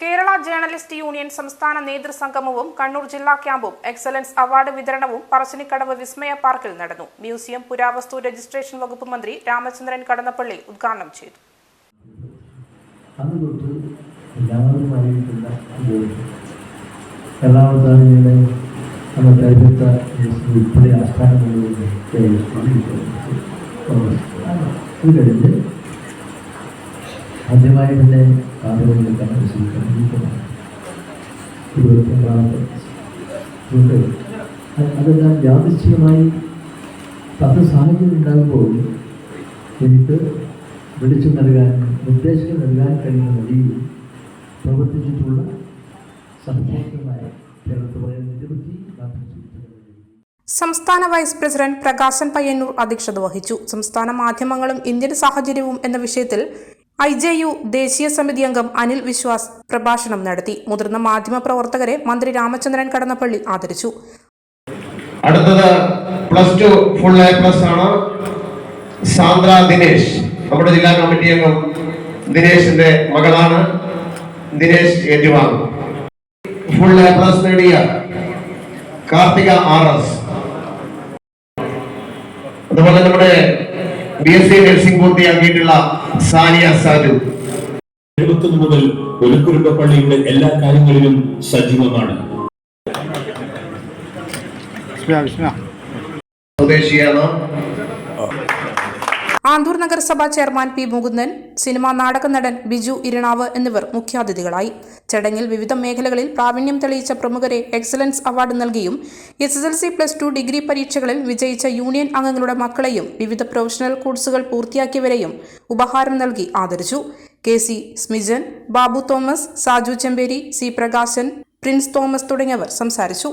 Kerala journalist union സംസ്ഥാന നേതൃസംഗമവും കണ്ണൂർ ജില്ലാ ക്യാമ്പും എക്സലൻസ് അവാർഡ് വിതരണവും പറശ്ശിനിക്കടവ് വിസ്മയ പാർക്കിൽ നടന്നു. മ്യൂസിയം പുരാവസ്തു രജിസ്ട്രേഷൻ വകുപ്പ് മന്ത്രി രാമചന്ദ്രൻ കടന്നപ്പള്ളി ഉദ്ഘാടനം ചെയ്തു. ഇത് തൊട്ട് ആദ്യമായി തന്നെ ഉണ്ട് അത്. അതെല്ലാം യാദൃശ്ചികമായി പത്ത് സാഹചര്യം ഉണ്ടാകുമ്പോൾ എനിക്ക് വിളിച്ചു നൽകാൻ നിർദ്ദേശം നൽകാൻ കഴിയുന്ന വഴിയിൽ പ്രവർത്തിച്ചിട്ടുള്ള സഹോദരമായ കേരളത്തിൽ നിരവധി സംസ്ഥാന വൈസ് പ്രസിഡന്റ് പ്രകാശൻ പയ്യന്നൂർ അധ്യക്ഷത വഹിച്ചു. സംസ്ഥാന മാധ്യമങ്ങളും ഇന്ത്യൻ സാഹചര്യവും എന്ന വിഷയത്തിൽ ഐ ജെ യു ദേശീയ സമിതി അംഗം അനിൽ വിശ്വാസ് പ്രഭാഷണം നടത്തി. മുതിർന്ന മാധ്യമ പ്രവർത്തകരെ മന്ത്രി രാമചന്ദ്രൻ കടന്നപ്പള്ളി ആദരിച്ചു. അടുത്തത് plus two full A plus ആണ് സാന്ദ്ര ദിനേശ്. നമ്മുടെ ജില്ലാ കമ്മിറ്റി അംഗം ദിനേശിന്റെ മകളാണ് ദിനേശ് ഏറ്റുവാങ്ങും. ഫുൾ എ പ്ലസ് നേടിയ കാർത്തിക ആർ എസ്. അതുപോലെ നമ്മുടെ ബി എസ് സി നഴ്സിംഗ് പൂർത്തിയാക്കിയിട്ടുള്ള സാനിയ സാജു എഴുപത്തൊന്ന് മുതൽ ഒലുക്കുരുമ്പ പള്ളിയുടെ എല്ലാ കാര്യങ്ങളിലും സജീവമാണ്. സ്വദേശിയാണ്. ആന്തൂർ നഗരസഭാ ചെയർമാൻ പി മുകുന്ദൻ സിനിമാ നാടക നടൻ ബിജു ഇരണാവ് എന്നിവർ മുഖ്യാതിഥികളായി. ചടങ്ങിൽ വിവിധ മേഖലകളിൽ പ്രാവീണ്യം തെളിയിച്ച പ്രമുഖരെ എക്സലൻസ് അവാർഡ് നൽകിയും S S L C plus two degree പരീക്ഷകളിൽ വിജയിച്ച യൂണിയൻ അംഗങ്ങളുടെ മക്കളെയും വിവിധ പ്രൊഫഷണൽ കോഴ്സുകൾ പൂർത്തിയാക്കിയവരെയും ഉപഹാരം നൽകി ആദരിച്ചു. K C Smijan Babu Thomas Saju Chemperi C Prakashan Prince Thomas തുടങ്ങിയവർ സംസാരിച്ചു.